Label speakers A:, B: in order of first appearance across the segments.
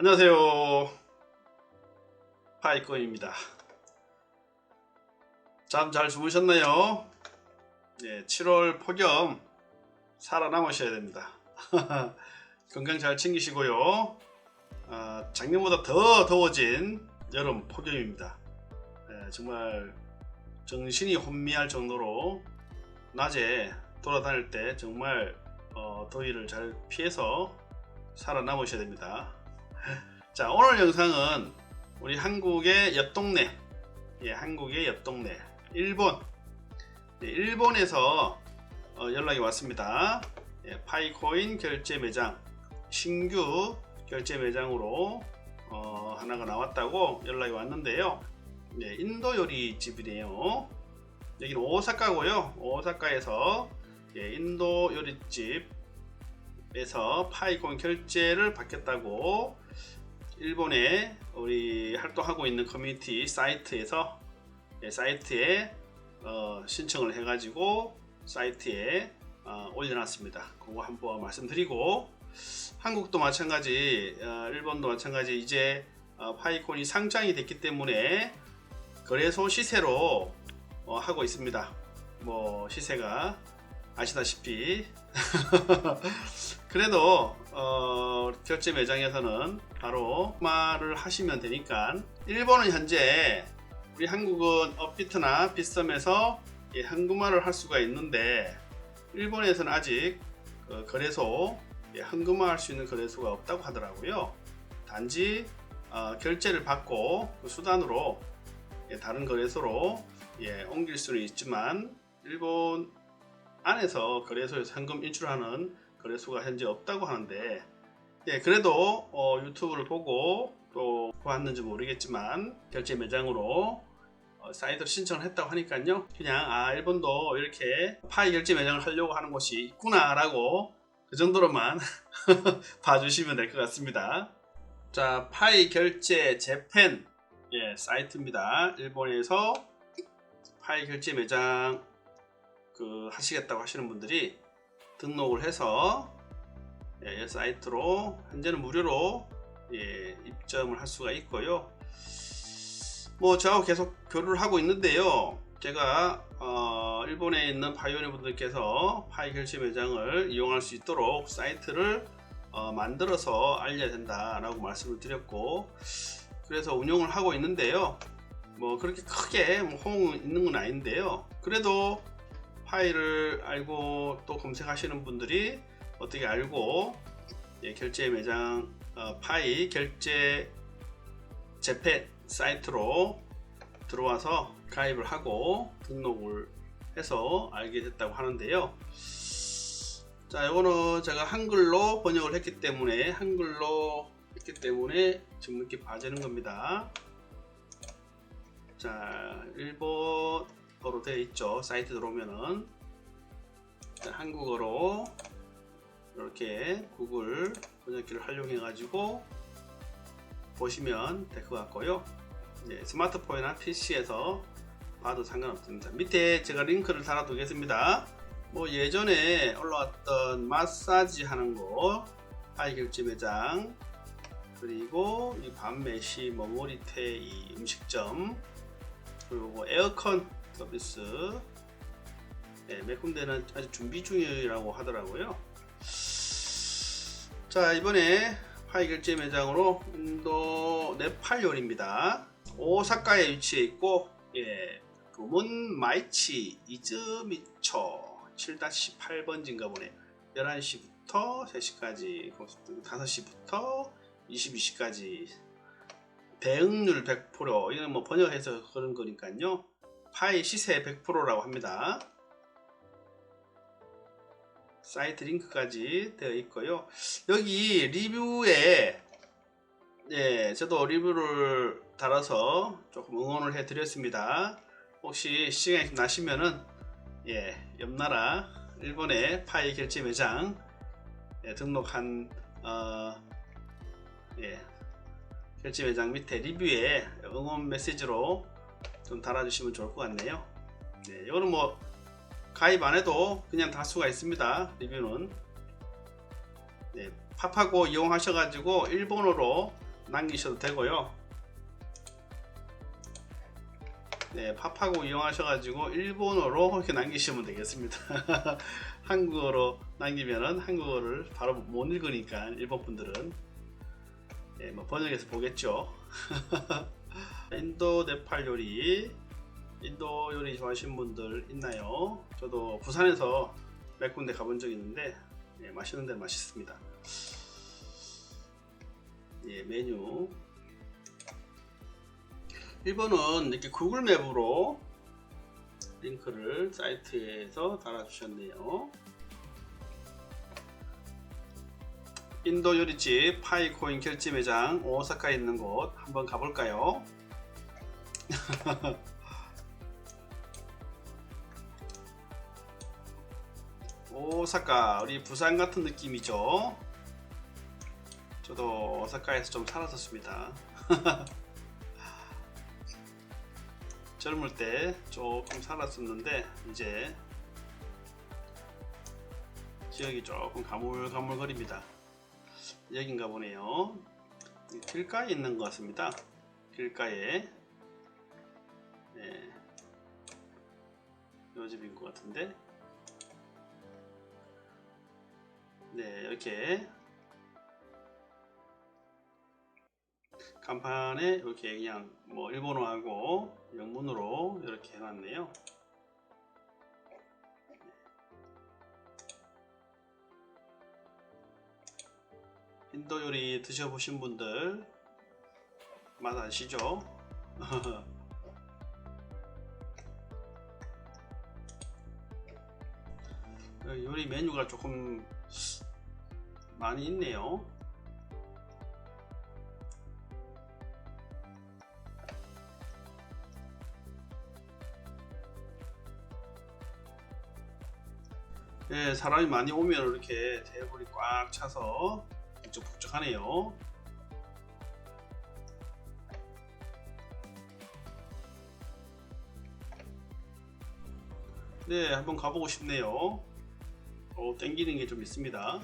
A: 안녕하세요. 파이콘입니다. 잠 잘 주무셨나요? 네, 7월 폭염 살아남으셔야 됩니다. 건강 잘 챙기시고요. 아, 작년보다 더 더워진 여름 폭염입니다. 네, 정말 정신이 혼미할 정도로 낮에 돌아다닐 때 정말 어, 더위를 잘 피해서 살아남으셔야 됩니다. 자 오늘 영상은 우리 한국의 옆 동네 예 한국의 옆 동네 일본. 네, 일본에서 어, 연락이 왔습니다. 예, 파이코인 결제 매장 신규 결제 매장으로 어, 하나가 나왔다고 연락이 왔는데요. 네, 인도 요리 집이네요. 여기는 오사카고요. 오사카에서 예, 인도 요리집 에서 파이콘 결제를 받겠다고 일본에 우리 활동하고 있는 커뮤니티 사이트에서 예, 사이트에 어, 신청을 해가지고 사이트에 어, 올려놨습니다. 그거 한번 말씀드리고 한국도 마찬가지, 어, 일본도 마찬가지 이제 어, 파이콘이 상장이 됐기 때문에 거래소 시세로 어, 하고 있습니다. 뭐 시세가 아시다시피 그래도 어, 결제 매장에서는 바로 말을 하시면 되니까 일본은 현재 우리 한국은 업비트나 비썸에서 이 현금화를 할 수가 있는데 일본에서는 아직 그 거래소 예, 현금화 할수 있는 거래소가 없다고 하더라고요. 단지 어, 결제를 받고 그 수단으로 예, 다른 거래소로 예, 옮길 수는 있지만 일본 안에서 거래소에서 현금 인출하는 거래소가 현재 없다고 하는데 예, 그래도 어, 유튜브를 보고 또 보았는지 모르겠지만 결제 매장으로 어, 사이트를 신청을 했다고 하니까요. 그냥 아 일본도 이렇게 파이 결제 매장을 하려고 하는 곳이 있구나 라고 그 정도로만 봐주시면 될 것 같습니다. 자 파이 결제 재팬 예, 사이트입니다. 일본에서 파이 결제 매장 그 하시겠다고 하시는 분들이 등록을 해서 예, 이 사이트로 현재는 무료로 예, 입점을 할 수가 있고요. 뭐 저하고 계속 교류를 하고 있는데요. 제가 어, 일본에 있는 파이오니 분들께서 파이 결제 매장을 이용할 수 있도록 사이트를 어, 만들어서 알려야 된다라고 말씀을 드렸고 그래서 운영을 하고 있는데요. 뭐 그렇게 크게 뭐 호응 있는 건 아닌데요. 그래도 파일을 알고 또 검색하시는 분들이 어떻게 알고 예, 결제 매장 어, 파이 결제 재팬 사이트로 들어와서 가입을 하고 등록을 해서 알게 됐다고 하는데요. 자, 이거는 제가 한글로 번역을 했기 때문에 한글로 했기 때문에 지금 이렇게 봐지는 겁니다. 자, 일본 어로 되어 있죠. 사이트 들어오면은 자, 한국어로 이렇게 구글 번역기를 활용해 가지고 보시면 될 것 같고요. 네, 스마트폰이나 PC에서 봐도 상관없습니다. 밑에 제가 링크를 달아 두겠습니다. 뭐 예전에 올라왔던 마사지 하는 곳, 파이 결제 매장, 그리고 이 밤메시 머모리테 이 음식점, 그리고 뭐 에어컨 서비스, 네, 몇 군데는 아직 준비 중이라고 하더라고요. 자 이번에 파이 결제 매장으로 인도 네팔 요리입니다. 오사카에 위치해 있고 예, 구문 마이치 이즈미초 7-8번지인가 보네. 11시부터 3시까지 5시부터 22시까지 대응률 100% 이건 뭐 번역해서 그런 거니까요. 파이 시세 100%라고 합니다. 사이트 링크까지 되어 있고요. 여기 리뷰에 예, 저도 리뷰를 달아서 조금 응원을 해 드렸습니다. 혹시 시간이 좀 나시면은 예, 옆나라 일본의 파이 결제 매장 예, 등록한 어, 예, 결제 매장 밑에 리뷰에 응원 메시지로 좀 달아주시면 좋을 것 같네요. 네, 이거는 뭐 가입 안 해도 그냥 달 수가 있습니다. 리뷰는 네, 팝하고 이용하셔가지고 일본어로 남기셔도 되고요. 네, 팝하고 이용하셔가지고 일본어로 이렇게 남기시면 되겠습니다. 한국어로 남기면은 한국어를 바로 못 읽으니까 일본 분들은 네, 뭐 번역해서 보겠죠. 인도 네팔 요리, 인도 요리 좋아하시는 분들 있나요? 저도 부산에서 몇 군데 가본 적 있는데 예, 맛있는 데 맛있습니다. 예, 메뉴. 일본은 이렇게 구글 맵으로 링크를 사이트에서 달아주셨네요. 인도 요리집 파이코인 결제 매장 오사카에 있는 곳 한번 가볼까요? 오사카 우리 부산 같은 느낌이죠. 저도 오사카에서 좀 살았었습니다. 젊을 때 조금 살았었는데 이제 기억이 조금 가물가물거립니다. 여긴가 보네요. 길가에 있는 것 같습니다. 길가에 네. 요 집인 것 같은데 네 이렇게 간판에 이렇게 그냥 뭐 일본어하고 영문으로 이렇게 해놨네요. 인도 요리 드셔보신 분들 맛 아시죠? 요리 메뉴가 조금 많이 있네요. 예, 사람이 많이 오면 이렇게 테이블이 꽉 차서 북적북적하네요. 네, 한번 가보고 싶네요. 어, 땡기는 게 좀 있습니다.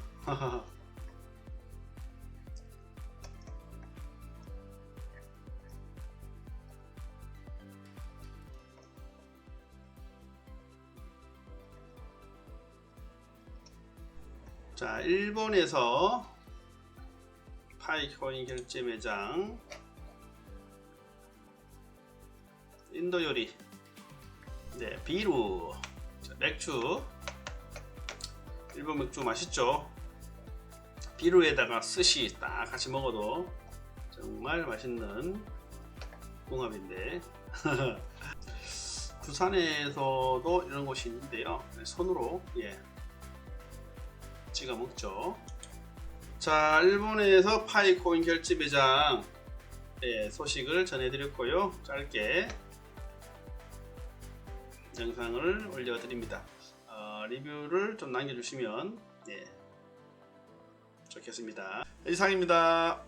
A: 자, 일본에서 파이코인 결제 매장. 인도 요리. 네 비루. 자, 맥주 일본 맥주 맛있죠 비루에다가 스시 딱 같이 먹어도 정말 맛있는 궁합인데 부산에서도 이런 곳이 있는데요 손으로 예 찍어 먹죠 자, 일본에서 파이코인 결제 매장 예, 소식을 전해드렸고요. 짧게 영상을 올려드립니다. 어, 리뷰를 좀 남겨주시면 예, 좋겠습니다. 이상입니다.